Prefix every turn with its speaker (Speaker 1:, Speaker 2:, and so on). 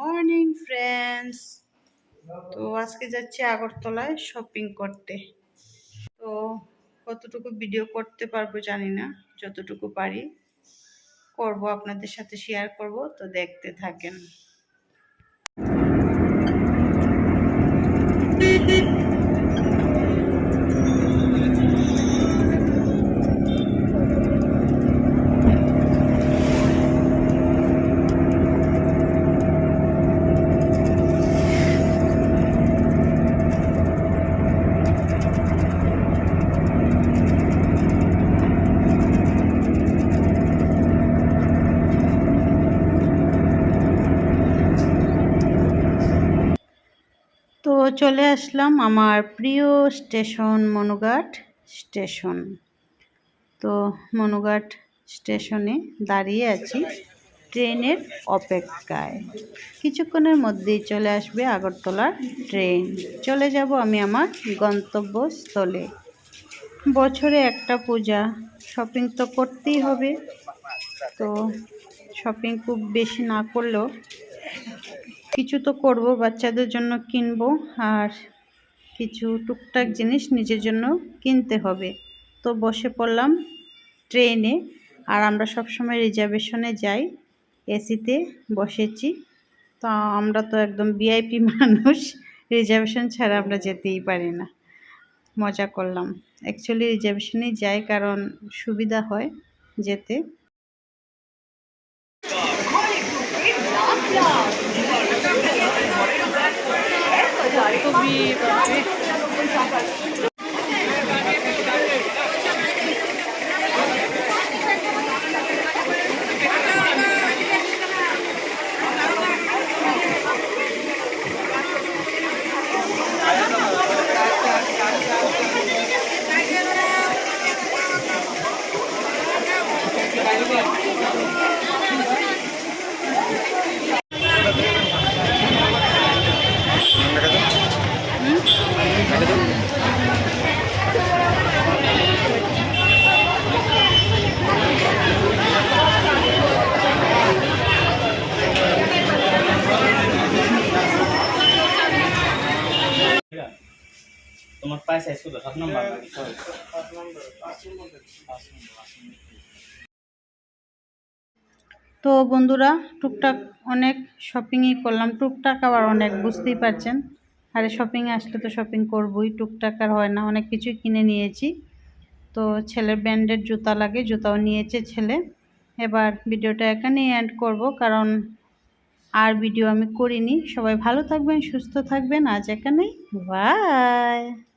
Speaker 1: Morning, friends. তো আজকে যাচ্ছি আগরতলায় শপিং করতে। তো কতটুকু ভিডিও করতে পারব জানি না, যতটুকু পারি করব, আপনাদের সাথে শেয়ার করব, তো দেখতে থাকেন। চলে আসলাম আমার প্রিয় স্টেশন মনুঘাট স্টেশন। তো মনুঘাট স্টেশনে দাঁড়িয়ে আছি ট্রেনের অপেক্ষায়। কিছুক্ষণের মধ্যেই চলে আসবে আগরতলার ট্রেন। চলে যাব আমি আমার গন্তব্যস্থলে। বছরে একটা পূজা, শপিং তো করতেই হবে। তো শপিং খুব বেশি না করলেও কিছু তো করব, বাচ্চাদের জন্য কিনবো আর কিছু টুকটাক জিনিস নিজের জন্য কিনতে হবে। তো বসে পড়লাম ট্রেনে আর আমরা সবসময় রিজার্ভেশনে যাই, এসিতে বসেছি। তো আমরা তো একদম ভিআইপি মানুষ, রিজার্ভেশন ছাড়া আমরা যেতেই পারি না। মজা করলাম। অ্যাকচুয়ালি রিজার্ভেশনেই যাই কারণ সুবিধা হয় যেতে।
Speaker 2: भी তোমার পায়ে সাইজ কত? সাত নম্বর নাকি
Speaker 1: তো বন্ধুরা টুকটাক অনেক শপিংই করলাম। টুকটাক আবার অনেক বুঝতেই পারছেন। আরে শপিং আসলে তো শপিং করবই টুকটাক আর হয় না। অনেক কিছুই কিনে নিয়েছি। তো ছেলের ব্র্যান্ডেড জুতা লাগে জুতাও নিয়েছে ছেলে। এবার ভিডিওটা এখানেই এন্ড করব কারণ আর ভিডিও আমি করিনি। সবাই ভালো থাকবেন সুস্থ থাকবেন। আজ এখানেই বাই